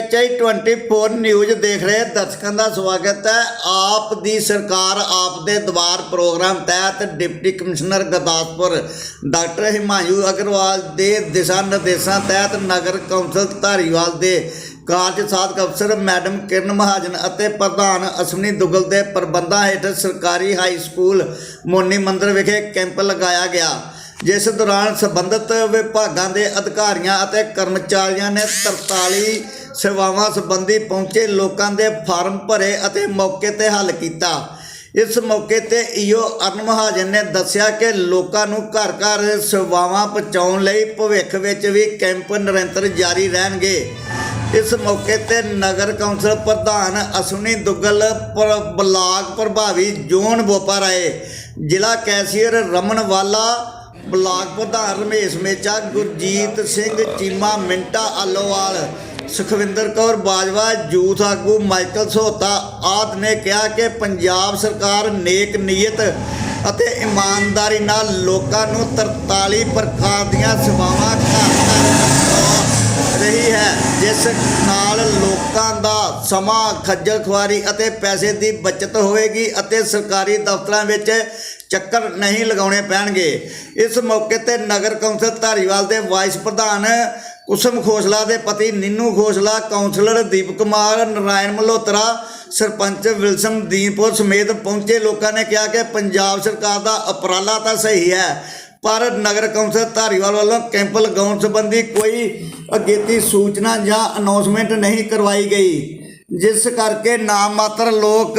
ਪੀਐਚਆਈ 24 news ਦੇਖ ਰਹੇ ਦਰਸ਼ਕਾਂ ਦਾ ਸਵਾਗਤ ਹੈ। ਆਪ ਦੀ ਸਰਕਾਰ ਆਪ ਦੇ ਦਵਾਰ ਪ੍ਰੋਗਰਾਮ ਤਹਿਤ deputy commissioner Gurdaspur doctor Himanshu Aggarwal ਦੇ ਦਿਸ਼ਾ ਨਿਰਦੇਸ਼ਾਂ ਤਹਿਤ ਨਗਰ ਕੌਂਸਲ ਧਾਰੀਵਾਲ ਦੇ ਕਾਰਜ ਸਾਧਕ ਅਫਸਰ ਮੈਡਮ ਕਿਰਨ ਮਹਾਜਨ ਅਤੇ ਪ੍ਰਧਾਨ ਅਸ਼ਵਨੀ ਦੁਗਲ ਦੇ ਪ੍ਰਬੰਧਾਂ ਹੇਠ ਸਰਕਾਰੀ ਹਾਈ ਸਕੂਲ ਮੋਨੀ ਮੰਦਰ ਵਿਖੇ ਕੈਂਪ ਲਗਾਇਆ ਗਿਆ, ਜਿਸ ਦੌਰਾਨ ਸੰਬੰਧਿਤ ਵਿਭਾਗਾਂ ਦੇ ਅਧਿਕਾਰੀਆਂ ਅਤੇ ਕਰਮਚਾਰੀਆਂ ਨੇ 43 ਸੇਵਾਵਾਂ ਸੰਬੰਧੀ ਪਹੁੰਚੇ ਲੋਕਾਂ ਦੇ ਫਾਰਮ ਭਰੇ ਅਤੇ ਮੌਕੇ ਤੇ ਹੱਲ ਕੀਤਾ। ਇਸ ਮੌਕੇ ਤੇ ਈਓ ਅਰਨ ਮਹਾਜਨ ਨੇ ਦੱਸਿਆ ਕਿ ਲੋਕਾਂ ਨੂੰ ਘਰ ਘਰ ਸੇਵਾਵਾਂ ਪਹੁੰਚਾਉਣ ਲਈ ਭਵਿੱਖ ਵਿੱਚ ਵੀ ਕੈਂਪ ਨਿਰੰਤਰ ਜਾਰੀ ਰਹਿਣਗੇ। ਇਸ ਮੌਕੇ ਤੇ ਨਗਰ ਕੌਂਸਲ ਪ੍ਰਧਾਨ ਅਸ਼ਵਨੀ ਦੁੱਗਲ, ਪਰ, ਬਲਾਕ ਪ੍ਰਭਾਵੀ ਜੋਨ ਬੋਪਾ ਰਾਏ ਜ਼ਿਲ੍ਹਾ ਕੈਸ਼ੀਅਰ ਰਮਨਵਾਲਾ ਬਲਾਕ ਪ੍ਰਧਾਨ ਰਮੇਸ਼ ਮੇਚਾ, ਗੁਰਜੀਤ ਸਿੰਘ ਚੀਮਾ, ਮਿੰਟਾ ਆਲੋਵਾਲ ਸੁਖਵਿੰਦਰ ਕੌਰ ਬਾਜਵਾ ਯੂਥ ਆਗੂ ਮਾਈਕਲ ਸੋਤਾ ਆਦ ਨੇ ਕਿਹਾ ਕਿ ਪੰਜਾਬ ਸਰਕਾਰ ਨੇਕ ਨੀਅਤ ਅਤੇ ਇਮਾਨਦਾਰੀ ਨਾਲ ਲੋਕਾਂ ਨੂੰ 43 ਪ੍ਰਕਾਰ ਦੀਆਂ ਸੇਵਾਵਾਂ ਘਰ ਘਰ ਰਹੀ ਹੈ, ਜਿਸ ਨਾਲ ਲੋਕਾਂ ਦਾ ਸਮਾਂ, ਖੱਜਲ ਖੁਆਰੀ ਅਤੇ ਪੈਸੇ ਦੀ ਬਚਤ ਹੋਵੇਗੀ ਅਤੇ ਸਰਕਾਰੀ ਦਫ਼ਤਰਾਂ ਵਿੱਚ ਚੱਕਰ ਨਹੀਂ ਲਗਾਉਣੇ ਪੈਣਗੇ। ਇਸ ਮੌਕੇ ਤੇ ਨਗਰ ਕੌਂਸਲ ਧਾਰੀਵਾਲ ਦੇ ਵਾਈਸ ਪ੍ਰਧਾਨ ਕੁਸਮ ਖੋਸਲਾ ਦੇ ਪਤੀ ਨਿੰਨੂ ਖੋਸਲਾ ਕਾਉਂਸਲਰ ਦੀਪ ਕੁਮਾਰ, ਨਰਾਇਣ ਮਲਹੋਤਰਾ, ਸਰਪੰਚ ਵਿਲਸਮ ਦੀਨਪੁਰ ਸਮੇਤ ਪਹੁੰਚੇ ਲੋਕਾਂ ਨੇ ਕਿਹਾ ਕਿ ਪੰਜਾਬ ਸਰਕਾਰ ਦਾ ਉਪਰਾਲਾ ਤਾਂ ਸਹੀ ਹੈ, ਪਰ ਨਗਰ ਕੌਂਸਲ ਧਾਰੀਵਾਲ ਵੱਲੋਂ ਕੈਂਪ ਲਗਾਉਣ ਸੰਬੰਧੀ ਕੋਈ ਅਗੇਤੀ ਸੂਚਨਾ ਜਾਂ ਅਨਾਉਂਸਮੈਂਟ ਨਹੀਂ ਕਰਵਾਈ ਗਈ, ਜਿਸ ਕਰਕੇ ਨਾਮ ਮਾਤਰ ਲੋਕ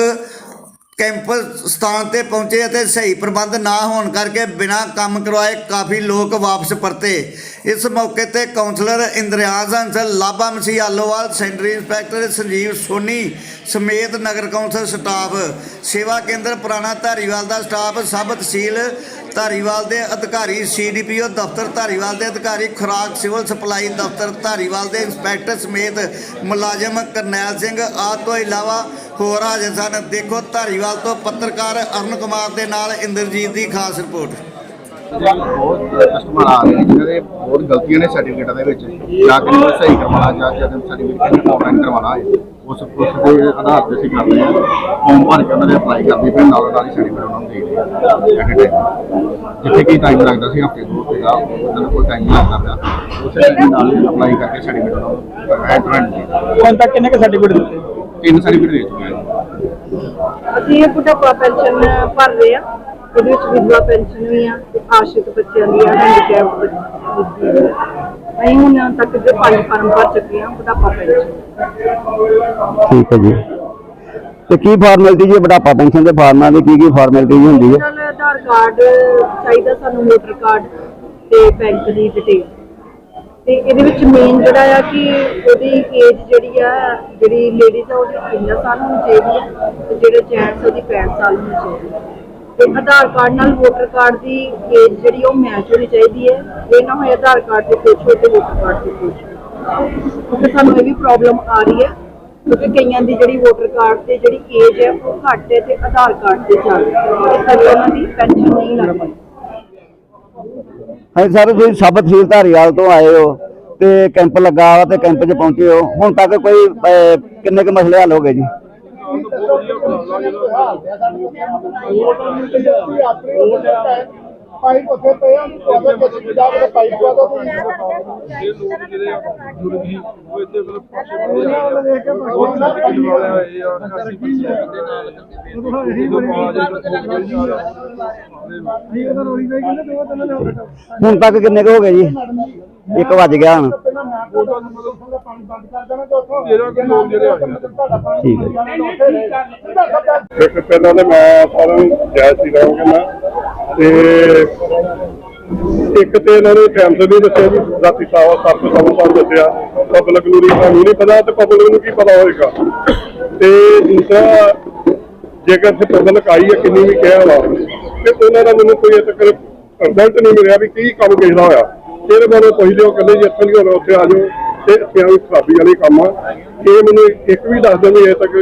ਕੈਂਪਸ ਸਥਾਨ ਤੇ ਪਹੁੰਚੇ ਅਤੇ ਸਹੀ ਪ੍ਰਬੰਧ ਨਾ ਹੋਣ ਕਰਕੇ ਬਿਨਾਂ ਕੰਮ ਕਰਵਾਏ ਕਾਫੀ ਲੋਕ ਵਾਪਸ ਪਰਤੇ। ਇਸ ਮੌਕੇ ਤੇ ਕਾਉਂਸਲਰ ਇੰਦਰਿਆਜ਼ ਹੰਸਲ ਲਾਭਾ ਮਸੀਹ ਆਲੋਵਾਲ, ਸੈਂਟਰੀ ਇੰਸਪੈਕਟਰ ਸੰਜੀਵ ਸੋਨੀ ਸਮੇਤ ਨਗਰ ਕੌਂਸਲ ਸਟਾਫ, ਸੇਵਾ ਕੇਂਦਰ ਪੁਰਾਣਾ ਧਾਰੀਵਾਲ ਦਾ ਸਟਾਫ, ਸਬ ਤਹਿਸੀਲ ਧਾਰੀਵਾਲ ਦੇ ਅਧਿਕਾਰੀ ਸੀਡੀਪੀਓ ਦਫ਼ਤਰ ਧਾਰੀਵਾਲ ਦੇ ਅਧਿਕਾਰੀ ਖੁਰਾਕ ਸਿਵਲ ਸਪਲਾਈ ਦਫ਼ਤਰ ਧਾਰੀਵਾਲ ਦੇ ਇੰਸਪੈਕਟਰ ਸਮੇਤ ਮੁਲਾਜ਼ਮ ਕਰਨੈਲ ਸਿੰਘ। ਆਦਿ ਤੋਂ ਇਲਾਵਾ ਹੋਰ ਹਾਜ਼ਰ ਸਨ। ਦੇਖੋ ਧਾਰੀਵਾਲ ਤੋਂ ਪੱਤਰਕਾਰ ਅਰਨ ਕੁਮਾਰ ਦੇ ਨਾਲ ਇੰਦਰਜੀਤ ਦੀ ਖਾਸ ਰਿਪੋਰਟ। ਬਹੁਤ ਕਸਟਮਰ ਆ ਰਹੇ ਨੇ ਜਿਨ੍ਹਾਂ ਦੇ ਬਹੁਤ ਗਲਤੀਆਂ ਨੇ ਸਰਟੀਫਿਕੇਟਾਂ ਦੇ ਵਿੱਚ। ਜਾਂ ਕਿ ਉਹ ਸਹੀ ਕਰਵਾਉਣਾ ਜਾਂ ਜਦ ਸਰਟੀਫਿਕੇਟ ਆਨਲਾਈਨ ਕਰਵਾਉਣਾ ਹੈ ਉਸ ਉਸ ਦੇ ਆਧਾਰ ਤੇ ਅਸੀਂ ਕਰਦੇ ਹਾਂ। ਫਾਰਮ ਭਰ ਕੇ ਉਹਨਾਂ ਦੇ ਅਪਲਾਈ ਕਰਦੇ ਫਿਰ ਨਾਲ ਨਾਲ ਹੀ ਸਰਟੀਫਿਕੇਟ ਉਹਨਾਂ ਨੂੰ ਦੇ ਦਿੰਦੇ ਹਾਂ। ਜਿੱਥੇ ਕੀ ਟਾਈਮ ਲੱਗਦਾ ਸੀ ਹਫ਼ਤੇ ਦੋ ਤੇ ਦਾ ਉਹਨਾਂ ਨੂੰ ਕੋਈ ਟਾਈਮ ਨਹੀਂ ਲੱਗਦਾ ਪਿਆ। ਉਸੇ ਟਾਈਮ ਨਾਲ ਹੀ ਅਪਲਾਈ ਕਰਕੇ ਸਰਟੀਫਿਕੇਟ ਉਹਨਾਂ ਨੂੰ ਐਂਟਰੈਂਟ ਦੇ ਹੁਣ ਤੱਕ ਕਿੰਨੇ ਕੁ ਸਰਟੀਫਿਕੇਟ ਦਿੱਤੇ? ਤਿੰਨ ਸਰਟੀਫਿਕੇਟ ਦੇ ਚੁੱਕੇ ਹਾਂ ਅਸੀਂ ਇਹ ਬੁਢਾਪਾ ਪੈਨਸ਼ਨ ਭਰ ਰਹੇ ਆ। ਇਹਦੇ ਵਿੱਚ ਵਿਧਵਾ ਪੈਨਸ਼ਨ ਵੀ ਆ ਤੇ ਆਸ਼ਰਿਤ ਬੱਚਿਆਂ ਦੀ ਆ ਹੈਂਡੀਕੈਪ ਬੱਚਿਆਂ ਦੀ ਆ। ਅਸੀਂ ਹੁਣ ਤੱਕ ਦੇ ਪੰਜ ਫਾਰਮ ਭਰ ਚੁੱਕੇ ਆ ਬੁਢਾਪਾ ਪੈਨਸ਼ਨ ਠੀਕ ਹੈ ਜੀ। ਤੇ ਕੀ ਫਾਰਮੈਲਿਟੀ ਜੀ ਬੁਢਾਪਾ ਪੈਨਸ਼ਨ ਦੇ ਫਾਰਮਾਂ ਦੀ ਕੀ ਕੀ ਫਾਰਮੈਲਿਟੀ ਹੁੰਦੀ ਹੈ? ਨਾਲ ਆਧਾਰ ਕਾਰਡ ਚਾਹੀਦਾ ਸਾਨੂੰ ਵੋਟਰ ਕਾਰਡ ਤੇ ਬੈਂਕ ਦੀ ਡਿਟੇਲ ਤੇ ਇਹਦੇ ਵਿੱਚ ਮੇਨ ਜਿਹੜਾ ਆ ਕਿ ਉਹਦੀ ਏਜ ਜਿਹੜੀ ਆ ਜਿਹੜੀ ਲੇਡੀਜ਼ ਆ ਉਹਦੀ 53 ਸਾਲ ਹੋਣੀ ਚਾਹੀਦੀ ਆ ਤੇ ਜਿਹੜੇ ਜੈਂਟਸ ਉਹਦੀ 65 ਸਾਲ ਹੋਣੀ ਚਾਹੀਦੀ ਆ। ਤੇ ਆਧਾਰ ਕਾਰਡ ਨਾਲ ਵੋਟਰ ਕਾਰਡ ਦੀ ਏਜ ਜਿਹੜੀ ਉਹ ਮੈਚ ਹੋਣੀ ਚਾਹੀਦੀ ਹੈ। ਇਹ ਨਾ ਹੋਏ ਆਧਾਰ ਕਾਰਡ ਤੇ ਕੁਛ ਹੋਏ ਤੇ ਵੋਟਰ ਕਾਰਡ ਤੇ ਕੁਛ ਕਿਉਂਕਿ ਸਾਨੂੰ ਇਹ ਵੀ ਪ੍ਰੋਬਲਮ ਆ ਰਹੀ ਹੈ ਕਿਉਂਕਿ ਕਈਆਂ ਦੀ ਜਿਹੜੀ ਵੋਟਰ ਕਾਰਡ ਤੇ ਜਿਹੜੀ ਏਜ ਹੈ ਉਹ ਘੱਟ ਹੈ ਤੇ ਆਧਾਰ ਕਾਰਡ ਤੇ ਜ਼ਿਆਦਾ ਹੈ। ਇਸ ਕਰਕੇ ਉਹਨਾਂ ਦੀ ਪੈਨਸ਼ਨ ਨਹੀਂ ਲੱਗਦੀ ਹਾਂ ਸਰ ਤੁਸੀਂ ਸਬ ਤਹਿਸੀਲ ਧਾਰੀਵਾਲ ਤੋਂ ਆਏ ਹੋ ਤੇ ਕੈਂਪ ਲੱਗਾ ਵਾ ਤੇ ਕੈਂਪ 'ਚ ਪਹੁੰਚੇ ਹੋ। ਹੁਣ ਤੱਕ ਕੋਈ ਅਹ, ਕਿੰਨੇ ਕੁ ਮਸਲੇ ਹੱਲ ਹੋ ਗਏ ਜੀ? ਪਾਈਪ ਉੱਥੇ ਪਏ ਆ ਉਹਦੇ ਵਿੱਚ ਜਾ ਕੇ ਪਾਈਪ ਪਾ ਦੋ ਤੁਸੀਂ ਹੁਣ ਤੱਕ ਕਿੰਨੇ ਕੁ ਹੋ ਗਏ ਜੀ? ਇੱਕ ਵੱਜ ਗਿਆ ਹੁਣ। ਪਾਣੀ ਬੰਦ ਕਰ ਦੇਣਾ ਠੀਕ ਹੈ ਇੱਕ ਪਹਿਲਾਂ ਤੇ ਮੈਂ ਸਾਰਿਆਂ ਨੂੰ ਜੈ ਸ਼੍ਰੀ ਰਾਮ ਕਹਿੰਦਾ। ਤੇ ਇੱਕ ਤੇ ਇਹਨਾਂ ਨੇ ਟਾਈਮ ਤੇ ਵੀ ਦੱਸਿਆ ਵੀ ਰਾਤੀ ਸਾਵਾ ਸੱਤ, ਸਵਾ ਪੰਜ ਦੱਸਿਆ। ਪਬਲਿਕ ਨੂੰ ਨਹੀਂ, ਸਾਨੂੰ ਨਹੀਂ ਪਤਾ ਤੇ ਪਬਲਿਕ ਨੂੰ ਕੀ ਪਤਾ ਹੋਏਗਾ। ਤੇ ਦੂਸਰਾ, ਜੇਕਰ ਤੇ ਪਬਲਿਕ ਆਈ ਹੈ, ਕਿੰਨੀ ਵੀ ਕਿਹਾ ਵਾ, ਤੇ ਉਹਨਾਂ ਦਾ ਮੈਨੂੰ ਕੋਈ ਤੱਕ ਰਿਜ਼ਲਟ ਨਹੀਂ ਮਿਲਿਆ ਵੀ ਕੀ ਕੰਮ ਕਿਹਦਾ ਹੋਇਆ। ਇਹਦੇ ਬਾਰੇ ਪੁੱਛ ਲਿਓ ਕਹਿੰਦੇ ਜੀ ਇੱਥੇ ਨਹੀਂ ਉੱਥੇ ਆ ਜਾਓ। ਤੇ ਇੱਥੇ ਵੀ ਖਰਾਬੀ ਵਾਲੇ ਕੰਮ ਆ। ਇਹ ਮੈਨੂੰ ਇੱਕ ਵੀ ਦੱਸ ਵੀ ਅਜੇ ਤੱਕ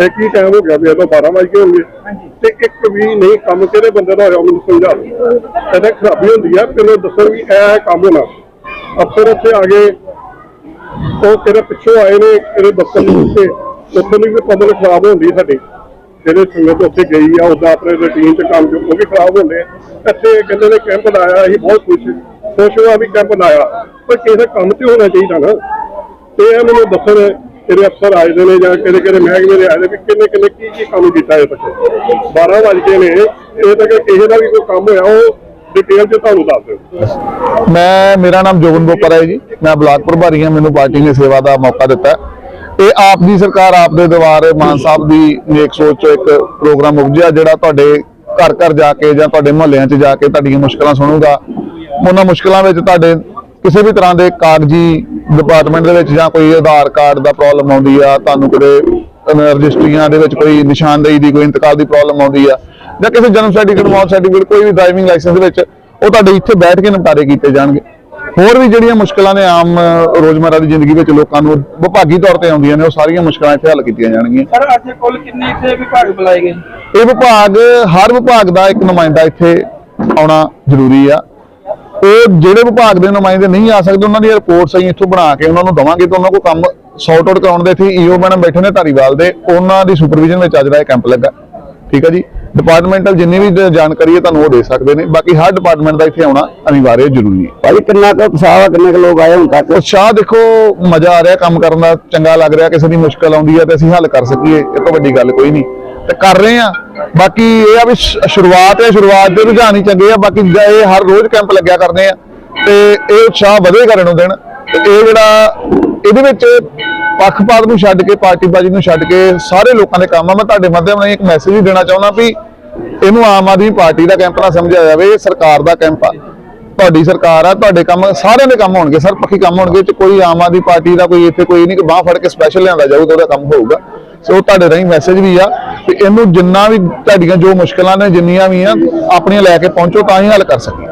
ਇਹ ਕੀ ਟਾਈਮ ਹੋ ਗਿਆ ਵੀ ਇਹਦਾ 12 ਵਜੇ ਹੋਣਗੇ। ਤੇ ਇੱਕ ਵੀ ਨਹੀਂ ਕੰਮ ਕਿਹੜੇ ਬੰਦੇ ਦਾ ਹੋਇਆ ਮੈਨੂੰ ਸਮਝਾ ਦਿਓ। ਇਹਦਾ ਖਰਾਬੀ ਹੁੰਦੀ ਆ ਪਹਿਲਾਂ ਦੱਸੋ ਵੀ ਇਹ ਕੰਮ ਹੋਣਾ। ਅਫਸਰ ਉੱਥੇ ਆ ਗਏ। ਉਹ ਕਿਹੜੇ ਪਿੱਛੋਂ ਆਏ ਨੇ ਕਿਹੜੇ ਦਫ਼ਤਰ ਦੇ ਉੱਤੇ। ਉੱਥੇ ਵੀ ਪਬਲਿਕ ਖਰਾਬ ਹੁੰਦੀ ਸਾਡੀ। ਜਿਹੜੇ ਸੰਗਤ ਉੱਥੇ ਗਈ ਆ, ਉਹਦਾ ਆਪਣੇ ਰੁਟੀਨ ਤੇ ਕੰਮ ਜੋ ਉਹ ਵੀ ਖਰਾਬ ਹੁੰਦੇ ਇੱਥੇ ਕਹਿੰਦੇ ਨੇ ਕੈਂਪ ਲਾਇਆ, ਅਸੀਂ ਬਹੁਤ ਖੁਸ਼ ਖੁਸ਼ ਹੋਆ ਵੀ ਕੈਂਪ ਲਾਇਆ। ਪਰ ਕਿਸੇ ਕੰਮ ਤੇ ਹੋਣਾ ਚਾਹੀਦਾ ਨਾ। ਤੇ ਇਹ ਮੈਨੂੰ ਦੱਸਣ ਜਿਹੜੇ ਅਫਸਰ ਆਏ ਦੇ ਨੇ ਜਾਂ ਕਿਹੜੇ ਕਿਹੜੇ ਮਹਿਕਮੇ ਦੇ ਆਏ ਨੇ ਵੀ ਕਿੰਨੇ ਕਿੰਨੇ ਕੀ ਕੀ ਕੰਮ ਕੀਤਾ ਹੈ ਤੱਕ। 12 ਵਜ ਗਏ ਨੇ। ਇਹ ਤੱਕ ਕਿਸੇ ਦਾ ਵੀ ਕੋਈ ਕੰਮ ਹੋਇਆ, ਉਹ ਡਿਟੇਲ 'ਚ ਤੁਹਾਨੂੰ ਦੱਸ ਦਿਓ। ਮੈਂ ਮੇਰਾ ਨਾਮ ਜੋਗਨ ਬੋਪਰ ਹੈ ਜੀ। ਮੈਂ ਬਲਾਕ ਪ੍ਰਭਾਰੀ ਹਾਂ। ਮੈਨੂੰ ਪਾਰਟੀ ਨੇ ਸੇਵਾ ਦਾ ਮੌਕਾ ਦਿੱਤਾ। ਇਹ ਆਪ ਦੀ ਸਰਕਾਰ ਆਪ ਦੇ ਦਵਾਰ ਮਾਨ ਸਾਹਿਬ ਦੀ ਨੇਕ ਸੋਚ ਚੋਂ ਇੱਕ ਪ੍ਰੋਗਰਾਮ ਉਪਜਿਆ ਜਿਹੜਾ ਤੁਹਾਡੇ ਘਰ ਘਰ ਜਾ ਕੇ ਜਾਂ ਤੁਹਾਡੇ ਮੁਹੱਲਿਆਂ 'ਚ ਜਾ ਕੇ ਤੁਹਾਡੀਆਂ ਮੁਸ਼ਕਲਾਂ ਸੁਣੂਗਾ। ਉਹਨਾਂ ਮੁਸ਼ਕਲਾਂ ਵਿੱਚ ਤੁਹਾਡੇ ਕਿਸੇ ਵੀ ਤਰ੍ਹਾਂ ਦੇ ਕਾਗਜ਼ੀ ਡਿਪਾਰਟਮੈਂਟ ਦੇ ਵਿੱਚ ਜਾਂ ਕੋਈ ਆਧਾਰ ਕਾਰਡ ਦਾ ਪ੍ਰੋਬਲਮ ਆਉਂਦੀ ਆ, ਤੁਹਾਨੂੰ ਕਿਤੇ ਰਜਿਸਟਰੀਆਂ ਦੇ ਵਿੱਚ ਕੋਈ ਨਿਸ਼ਾਨਦੇਹੀ ਦੀ ਕੋਈ ਇੰਤਕਾਲ ਦੀ ਪ੍ਰੋਬਲਮ ਆਉਂਦੀ ਆ ਜਾਂ ਕਿਸੇ ਜਨਮ ਸਰਟੀਫਿਕੇਟ ਮੌਤ ਸਰਟੀਫਿਕੇਟ ਕੋਈ ਵੀ ਡਰਾਈਵਿੰਗ ਲਾਇਸੈਂਸ ਦੇ ਵਿੱਚ ਉਹ ਤੁਹਾਡੇ ਇੱਥੇ ਬੈਠ ਕੇ ਨਿਪਟਾਰੇ ਕੀਤੇ ਜਾਣਗੇ। ਹੋਰ ਵੀ ਜਿਹੜੀਆਂ ਮੁਸ਼ਕਲਾਂ ਨੇ ਆਮ ਅਹ, ਰੋਜ਼ਮਰਰਾ ਦੀ ਜ਼ਿੰਦਗੀ ਵਿੱਚ ਲੋਕਾਂ ਨੂੰ ਵਿਭਾਗੀ ਤੌਰ ਤੇ ਆਉਂਦੀਆਂ ਨੇ ਉਹ ਸਾਰੀਆਂ ਮੁਸ਼ਕਲਾਂ ਇੱਥੇ ਹੱਲ ਕੀਤੀਆਂ ਜਾਣਗੀਆਂ। ਸਰ ਅੱਜ ਕੁੱਲ ਕਿੰਨੇ ਇੱਥੇ ਵਿਭਾਗ ਬੁਲਾਏ ਗਏ? ਇਹ ਵਿਭਾਗ ਹਰ ਵਿਭਾਗ ਦਾ ਇੱਕ ਨੁਮਾਇੰਦਾ ਇੱਥੇ ਆਉਣਾ ਜ਼ਰੂਰੀ ਆ। ਉਹ ਜਿਹੜੇ ਵਿਭਾਗ ਦੇ ਨੁਮਾਇੰਦੇ ਨਹੀਂ ਆ ਸਕਦੇ ਉਹਨਾਂ ਦੀ ਰਿਪੋਰਟਸ ਅਸੀਂ ਇੱਥੋਂ ਬਣਾ ਕੇ ਉਹਨਾਂ ਨੂੰ ਦਵਾਂਗੇ ਤੇ ਉਹਨਾਂ ਕੋਲ ਕੰਮ ਸੌਟ ਆਊਟ ਕਰਾਉਣ ਦੇ ਇੱਥੇ ਈਓ ਮੈਡਮ ਬੈਠੇ ਨੇ ਧਾਰੀਵਾਲ ਦੇ ਉਹਨਾਂ ਦੀ ਸੁਪਰਵਿਜ਼ਨ ਵਿੱਚ ਅੱਜ ਦਾ ਇਹ ਕੈਂਪ ਲੱਗਾ। ਠੀਕ ਹੈ ਜੀ? ਡਿਪਾਰਟਮੈਂਟਲ ਜਿੰਨੀ ਵੀ ਜਾਣਕਾਰੀ ਹੈ ਤੁਹਾਨੂੰ ਉਹ ਦੇ ਸਕਦੇ ਨੇ। ਬਾਕੀ ਹਰ ਡਿਪਾਰਟਮੈਂਟ ਦਾ ਇੱਥੇ ਆਉਣਾ ਅਨਿਵਾර්य ਜ਼ਰੂਰੀ ਹੈ। ਭਾਜੀ ਕਿੰਨਾ ਕੁ ਉਤਸ਼ਾਹ ਕਿੰਨੇ ਕੁ ਲੋਕ ਆਏ ਹੁਣ ਤੱਕ? ਉਤਸ਼ਾਹ ਦੇਖੋ ਮਜ਼ਾ ਆ ਰਿਹਾ ਕੰਮ ਕਰਨ ਦਾ ਚੰਗਾ ਲੱਗ ਰਿਹਾ ਕਿਸੇ ਦੀ ਮੁਸ਼ਕਲ ਆਉਂਦੀ ਹੈ ਤੇ ਅਸੀਂ ਹੱਲ ਕਰ ਸਕੀਏ ਇਹ ਤੋਂ ਵੱਡੀ ਗੱਲ ਕੋਈ ਨਹੀਂ। ਤੇ ਕਰ ਰਹੇ ਆ ਬਾਕੀ ਇਹ ਆ ਵੀ ਸ਼ੁਰੂਆਤ ਹੈ ਸ਼ੁਰੂਆਤ ਦੇ ਰੁਝਾਨ ਹੀ ਚੰਗੇ ਆ ਬਾਕੀ ਇਹ ਹਰ ਰੋਜ਼ ਕੈਂਪ ਲੱਗਿਆ ਕਰਦੇ ਆ। ਤੇ ਇਹ ਉਤਸ਼ਾਹ ਵਧੇਗਾ ਦਿਨੋਂ ਦਿਨ। ਤੇ ਇਹ ਜਿਹੜਾ ਇਹਦੇ ਵਿੱਚ ਪੱਖਪਾਤ ਨੂੰ ਛੱਡ ਕੇ, ਪਾਰਟੀਬਾਜ਼ੀ ਨੂੰ ਛੱਡ ਕੇ ਸਾਰੇ ਲੋਕਾਂ ਦੇ ਕੰਮ ਆ। ਮੈਂ ਤੁਹਾਡੇ ਮਾਧਿਅਮ ਰਾਹੀਂ ਇੱਕ ਮੈਸੇਜ ਵੀ ਦੇਣਾ ਚਾਹੁੰਦਾ ਵੀ ਇਹਨੂੰ ਆਮ ਆਦਮੀ ਪਾਰਟੀ ਦਾ ਕੈਂਪ ਨਾ ਸਮਝਿਆ ਜਾਵੇ, ਇਹ ਸਰਕਾਰ ਦਾ ਕੈਂਪ ਆ। ਤੁਹਾਡੀ ਸਰਕਾਰ ਆ, ਤੁਹਾਡੇ ਕੰਮ ਸਾਰਿਆਂ ਦੇ ਕੰਮ ਹੋਣਗੇ ਸਰ ਪੱਖੀ ਕੰਮ ਹੋਣਗੇ ਤੇ ਕੋਈ ਆਮ ਆਦਮੀ ਪਾਰਟੀ ਦਾ ਕੋਈ ਇੱਥੇ ਕੋਈ ਨਹੀਂ ਕਿ ਬਾਹ ਫੜ ਕੇ ਸਪੈਸ਼ਲ ਲਿਆਂਦਾ ਜਾਊਗਾ ਉਹਦਾ ਕੰਮ ਹੋਊਗਾ। ਸੋ ਤੁਹਾਡੇ ਰਾਹੀਂ ਮੈਸੇਜ ਵੀ ਆ ਕਿ ਇਹਨੂੰ ਜਿੰਨਾ ਵੀ ਤੁਹਾਡੀਆਂ ਜੋ ਮੁਸ਼ਕਲਾਂ ਨੇ, ਜਿੰਨੀਆਂ ਵੀ ਆ, ਆਪਣੀਆਂ ਲੈ ਕੇ ਪਹੁੰਚੋ ਤਾਂ ਹੀ ਹੱਲ ਕਰ ਸਕੀਏ।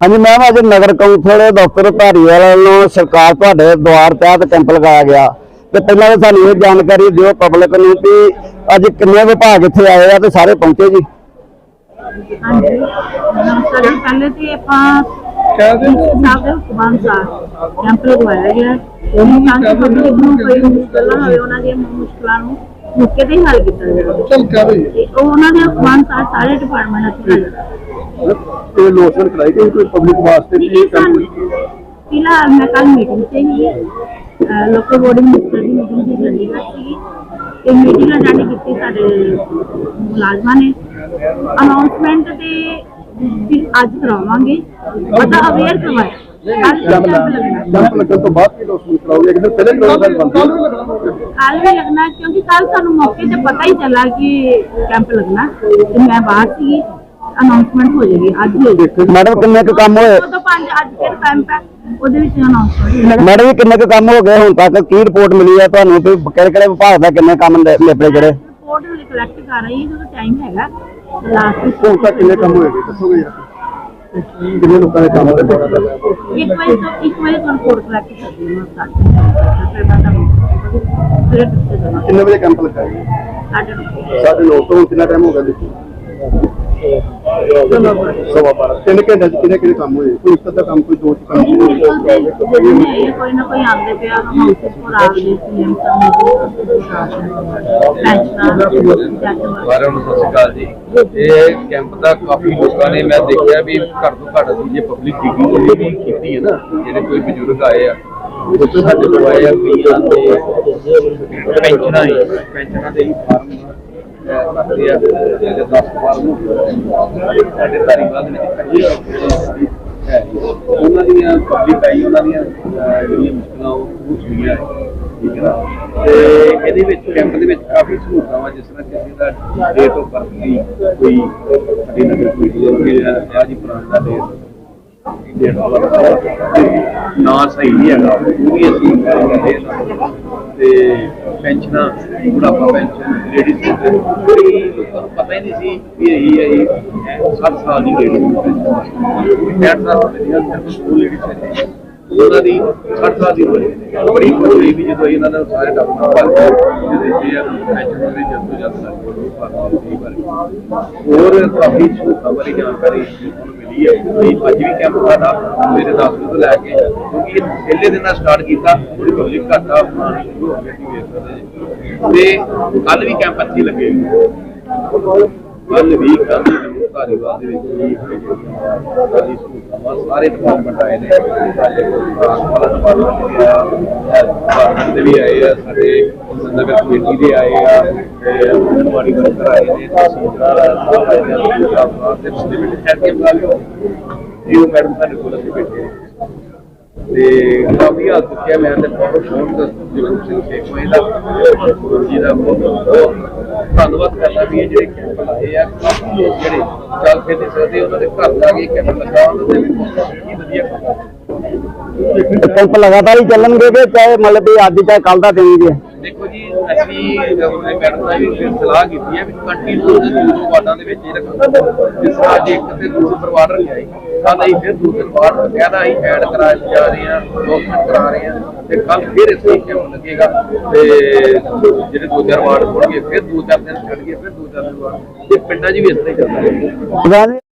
ਹਾਂਜੀ ਮੈਮ ਅੱਜ ਨਗਰ ਕੌਂਸਲ ਦਫ਼ਤਰ ਧਾਰੀਵਾਲ ਵੱਲੋਂ ਸਰਕਾਰ ਤੁਹਾਡੇ ਦੁਆਰ ਤਹਿਤ ਕੈਂਪ ਲਗਾਇਆ ਗਿਆ ਤੇ ਪਹਿਲਾਂ ਤਾਂ ਸਾਨੂੰ ਇਹ ਜਾਣਕਾਰੀ ਦਿਓ ਪਬਲਿਕ ਨੂੰ ਕਿ ਅੱਜ ਕਿੰਨੇ ਵਿਭਾਗ ਇੱਥੇ ਆਏ ਆ ਤੇ ਸਾਰੇ ਪਹੁੰਚੇ ਜੀ? ਹਾਂਜੀ। ਨਮਸਕਾਰ। ਪਹਿਲੇ ਤੇ ਆਪਾਂ ਸਾਹਿਬ ਹੁਕਮਾਂ ਅਨੁਸਾਰ ਕੈਂਪ ਲਗਵਾਇਆ ਗਿਆ। ਹੈ। ਉਹਨੂੰ ਤਾਂ ਕਿ ਪਬਲਿਕ ਨੂੰ ਕੋਈ ਮੁਸ਼ਕਲ ਨਾ ਹੋਵੇ ਉਹਨਾਂ ਦੀਆਂ ਮੁਸ਼ਕਲਾਂ ਨੂੰ ਮੌਕੇ ਤੇ ਹੀ ਹੱਲ ਕੀਤਾ ਜਾਵੇ। ਚਲ ਬਈ ਤੇ ਉਹ ਉਹਨਾਂ ਦੇ ਹੁਕਮਾਂ ਅਨੁਸਾਰ ਸਾਰੇ ਡਿਪਾਰਟਮੈਂਟ ਇੱਥੇ ਇਹ ਲੋਸ਼ਨ ਕਰਾਈ ਗਈ ਕੋਈ ਪਬਲਿਕ ਵਾਸਤੇ ਵੀ ਇਹ ਸਾਨੂੰ ਫਿਲਹਾਲ ਮੈਂ ਕੱਲ ਮੀਟਿੰਗ ਤੇ ਹੀ। ਲੋਕਲ ਬੋਡੀ ਮਿਨਿਸਟਰ ਦੀ ਮੀਟਿੰਗ ਦੀ ਚੰਡੀਗੜ੍ਹ ਸੀ ਇਹ ਮੀਟਿੰਗ ਅਟੈਂਡ ਕੀਤੀ ਸਾਡੇ ਮੁਲਾਜ਼ਮਾਂ ਨੇ। ਅਨਾਉਂਸਮੈਂਟ ਤੇ ਵੀ ਅੱਜ ਕਰਾਵਾਂਗੇ। ਪਤਾ ਅਵੇਅਰ ਕਰਵਾਇਆ। ਕੱਲ ਕੈਂਪ ਲੱਗਣਾ। ਜੰਪ ਲੱਗਣ ਤੋਂ ਬਾਅਦ ਕੀ ਲੋਸ਼ਨ ਕਰਾਓਗੇ ਇੱਕ ਦਿਨ ਪਹਿਲੇ ਕਰਾਉਣਾ ਬੰਦ ਕੱਲ ਵੀ ਲੱਗਣਾ ਕਿਉਂਕਿ ਕੱਲ ਸਾਨੂੰ ਮੌਕੇ ਤੇ ਪਤਾ ਹੀ ਚੱਲਾ ਕਿ ਕੈਂਪ ਲੱਗਣਾ। ਤੇ ਮੈਂ ਬਾਹਰ ਸੀ ਅਨਾਉਂਸਮੈਂਟ ਹੋ ਜਾਏਗੀ ਅੱਜ ਹੋ ਜਾਏਗੀ। ਮੈਡਮ ਕਿੰਨੇ ਕੁ ਕੰਮ ਹੋਏ? ਦੋ ਤੋਂ ਪੰਜ ਅੱਜ ਫਿਰ ਕੈਂਪ ਹੈ ਉਹਦੇ ਵਿੱਚ ਅਨਾਉਂਸਮੈਂਟ ਮੈਡਮ ਜੀ ਕਿੰਨੇ ਕੁ ਕੰਮ ਹੋ ਗਏ? ਹੁਣ ਤੱਕ ਕੀ ਰਿਪੋਰਟ ਮਿਲੀ ਆ ਤੁਹਾਨੂੰ? ਕਿ ਕਿਹੜੇ ਕਿਹੜੇ ਵਿਭਾਗ ਦਾ ਕਿੰਨੇ ਕੰਮ ਨੇ- ਨਿਬੜੇ ਜਿਹੜੇ? ਰਿਪੋਰਟ ਹਲੇ ਕਲੈਕਟ ਕਰ ਰਹੀ ਹੈ ਜਦੋਂ ਟਾਈਮ ਹੈਗਾ। ਲਾਸਟ ਵਿੱਚ ਹੁਣ ਤੱਕ ਕਿੰਨੇ ਕੰਮ ਹੋਏਗੇ ਦੱਸੋਗੇ ਯਾਰ। ਕਿੰਨੇ ਲੋਕਾਂ ਦੇ ਕੰਮ ਹੋਏ? ਇੱਕ ਵਜੇ ਤੋਂ ਇੱਕ ਵਜੇ ਤੋਂ ਰਿਪੋਰਟ ਕਲੈਕਟ ਕਰਦੀ ਹਾਂ ਸਟਾਰਟ ਫਿਰ ਮੈਂ ਤੁਹਾਨੂੰ ਫਿਰ ਦੱਸੇ। ਦੇਣਾ ਕਿੰਨੇ ਵਜੇ ਕੈਂਪ ਲੱਗਾ ਜੀ? ਸਾਡੇ ਨੂੰ। ਸਾਡੇ ਨੌ ਤੋਂ ਕਿੰਨਾ ਟਾਈਮ ਹੋ ਗਿਆ ਦੇਖੋ? ਸਵਾ ਬਾਰਾਂ ਤਿੰਨ ਘੰਟੇ ਚ ਕਿੰਨੇ ਕਿੰਨੇ ਕੰਮ ਹੋਏ? ਕੋਈ ਇੱਕ ਅੱਧਾ ਕੰਮ ਕੋਈ ਦੋ ਚ ਕੰਮ ਇਹ ਕੋਈ ਨਾ ਕੋਈ ਆਉਂਦੇ ਪਿਆ ਹਾਊਸਿਸ ਕੋਲ ਆ ਗਏ ਸੀਐਮ ਸਾਹਿਬ ਸਾਰਿਆਂ ਨੂੰ ਸਤਿ ਸ਼੍ਰੀ ਅਕਾਲ ਜੀ। ਇਹ ਕੈਂਪ ਦਾ ਕਾਫੀ ਲੋਕਾਂ ਨੇ ਮੈਂ ਦੇਖਿਆ ਵੀ ਘੱਟ ਤੋਂ ਘੱਟ ਜੇ ਪਬਲਿਕ ਕੀਤੀ ਹੈ ਨਾ ਜਿਹੜੇ ਕੋਈ ਬਜ਼ੁਰਗ ਆਏ ਆ ਉਹ ਤੋਂ ਸਾਡੇ ਕੋਲ ਆਏ ਆ ਪੀਆਂ ਦੇ ਪੈਨਸ਼ਨਾਂ ਹੀ ਪੈਨਸ਼ਨਾਂ ਦੇ ਹੀ ਫਾਰਮ ਕਰਦੇ ਆ ਜਿਹੜੇ 10 ਸਾਡੇ ਧਾਰੀਵਾਲ ਦੇ ਵਿੱਚ ਕੱਢੇ ਆ। ਹੈ। ਉਹਨਾਂ ਦੀਆਂ ਪਬਲਿਕ ਆਈ ਉਹਨਾਂ ਦੀਆਂ ਜਿਹੜੀਆਂ ਮੁਸ਼ਕਲਾਂ ਉਹ ਉਹ ਠੀਕ ਹੈ ਤੇ ਇਹਦੇ ਵਿੱਚ ਕੈਂਪ ਦੇ ਵਿੱਚ ਕਾਫੀ ਸਹੂਲਤਾਂ ਵਾ, ਜਿਸ ਤਰ੍ਹਾਂ ਕਿਸੇ ਦਾ ਡੇਟ ਆਫ ਬਰਥ ਦੀ ਕੋਈ ਸਾਡੀ ਨਗਰ ਕੋਈ ਦੀ ਆ ਜੀ ਪੁਰਾਣਾ ਦਾ ਡੇਟ ਨਾ ਸਹੀ ਨਹੀਂ ਹੈਗਾ, ਉਹ ਵੀ ਅਸੀਂ ਕਰਦੇ ਹਾਂ ਤੇ ਪੈਨਸ਼ਨਾਂ, ਬੁਢਾਪਾ ਪੈਨਸ਼ਨ ਲੇਡੀਜ਼ ਕੋਈ ਲੋਕਾਂ ਨੂੰ ਪਤਾ ਹੀ ਨਹੀਂ ਸੀ ਵੀ ਇਹੀ ਹੈ, ਇਹ 7 ਸਾਲ ਦੀ ਲੇਡੀਜ਼ ਪੈਨਸ਼ਨ। 60 ਸਾਲ ਦੀ ਹੈ ਲੇਡੀਜ਼ ਹੈ ਉਹਨਾਂ ਦੀ 60 ਸਾਲ ਦੀ ਉਮਰ ਹੈ। ਬੜੀ ਖੁਸ਼ੀ ਹੋਈ ਵੀ ਜਦੋਂ ਇਹਨਾਂ ਨੇ ਸਾਰੇ ਡਾਕਟਰ ਭਰ ਕੇ ਜਿਹਦੇ ਚ ਆ ਪੈਨਸ਼ਨ ਦੇ ਜੱਦੋ ਜੱਦ ਲੱਗੀ ਹੋਰ ਕਾਫੀ ਸਹੂਲਤਾਂ ਬਾਰੇ ਜਾਣਕਾਰੀ ਸਾਨੂੰ ਮਿਲੀ ਹੈ। ਅਸੀਂ ਅੱਜ ਵੀ ਕੈਂਪ ਸਾਡਾ ਮੇਰੇ 10 ਤੋਂ ਲੈ ਕੇ ਕਿਉਂਕਿ ਪਹਿਲੇ ਦਿਨ ਨਾਲ ਸਟਾਰਟ ਕੀਤਾ ਥੋੜੀ ਪਬਲਿਕ ਘੱਟ ਆ ਸ਼ੁਰੂ ਹੋ ਗਿਆ ਸੀ ਵੇਖ ਸਕਦੇ ਤੇ ਕੱਲ ਵੀ ਕੈਂਪ ਅੱਛੀ ਲੱਗੇ ਕੱਲ ਵੀ ਕੱਲ ਧਾਰੀਵਾਲ ਦੇ ਵਿੱਚ ਵੀ ਸਾਰੀ ਸਹੂਲਤਾਂ ਸਾਰੇ ਡਿਪਾਰਟਮੈਂਟ ਆਏ ਨੇ। ਸਾਡੇ ਕੋਲ ਡਿਪਾਰਟਮੈਂਟ ਵੀ ਆਇਆ ਡਿਪਾਰਟਮੈਂਟ ਦੇ ਵੀ ਆਏ ਆ, ਸਾਡੇ ਨਗਰ ਕਮੇਟੀ ਦੇ ਆਏ ਆ, ਤੇ ਵਰਕਰ ਆਏ ਨੇ ਤਹਿਸੀਲਦਾਰ ਸਾਹਿਬ ਆਏ ਨੇ ਸਾਹਿਬ ਦੇ ਸਟੇਟ ਹੈਡ ਬੁਲਾ ਲਿਓ? ਇਹ ਮੈਡਮ ਸਾਡੇ ਕੋਲ ਅਸੀਂ ਬੈਠੇ ਤੇ ਕਾਫੀ ਹੱਦ ਤੱਕ ਮੈਂ ਤੇ ਬਹੁਤ ਸ਼ੌਕ ਜਗਰੂਪ ਸਿੰਘ ਸੇਖੋਏ ਦਾ ਗੁਰੂ ਜੀ ਦਾ ਬਹੁਤ ਬਹੁਤ ਧੰਨਵਾਦ ਕਰਦਾ ਵੀ ਇਹ ਜਿਹੜੇ ਕੈਂਪ ਲਾਏ ਆ, ਕਾਫੀ ਲੋਕ ਜਿਹੜੇ ਚੱਲ ਕੇ ਨਹੀਂ ਸਕਦੇ ਉਹਨਾਂ ਦੇ ਘਰ ਜਾ ਕੇ ਕੈਂਪ ਲੱਗਾ ਉਹਨਾਂ ਦੇ ਵੀ ਬਹੁਤ ਵਧੀਆ ਕੰਮ ਕੈਂਪ ਲਗਾਤਾਰ ਹੀ ਚੱਲਣਗੇ ਕਿ ਚਾਹੇ ਮਤਲਬ ਅੱਜ ਚਾਹੇ ਕੱਲ ਦਾ ਦਿਨ ਵੀ ਹੈ ਦੇਖੋ ਜੀ, ਅਸੀਂ ਆਪਣੇ ਮੈਡਮ ਨਾਲ ਵੀ ਸਲਾਹ ਕੀਤੀ ਹੈ ਵੀ ਕੰਟੀਨਿਊ ਦੇ ਦੋ ਦੋ ਵਾਰਡਾਂ ਦੇ ਵਿੱਚ ਹੀ ਰੱਖਣਾ ਜਿਸ ਤਰ੍ਹਾਂ ਅੱਜ ਇੱਕ ਤੇ ਦੂਸਰੇ ਪਰਿਵਾਰ ਰੱਖਿਆ ਹੀ ਕੱਲ ਅਸੀਂ ਫਿਰ ਦੂਸਰੇ ਵਾਰਡ ਬਕਾਇਦਾ ਅਸੀਂ ਐਡ ਕਰਾ ਜਾ ਰਹੇ ਹਾਂ ਡਾਕੂਮੈਂਟ ਕਰਾ ਰਹੇ ਹਾਂ ਤੇ ਕੱਲ ਫਿਰ ਇਸ ਇੱਥੇ ਹੋਣ ਲੱਗੇਗਾ ਤੇ ਜਿਹੜੇ ਦੋ ਚਾਰ ਵਾਰਡ ਹੋਣਗੇ, ਫਿਰ ਦੋ ਚਾਰ ਦਿਨ ਛੱਡ ਕੇ ਫਿਰ ਦੋ ਚਾਰ ਦਿਨ ਵਾਰਡ ਤੇ ਪਿੰਡਾਂ 'ਚ ਵੀ ਇਸ ਤਰ੍ਹਾਂ ਹੀ ਚੱਲਦਾ ਹੈ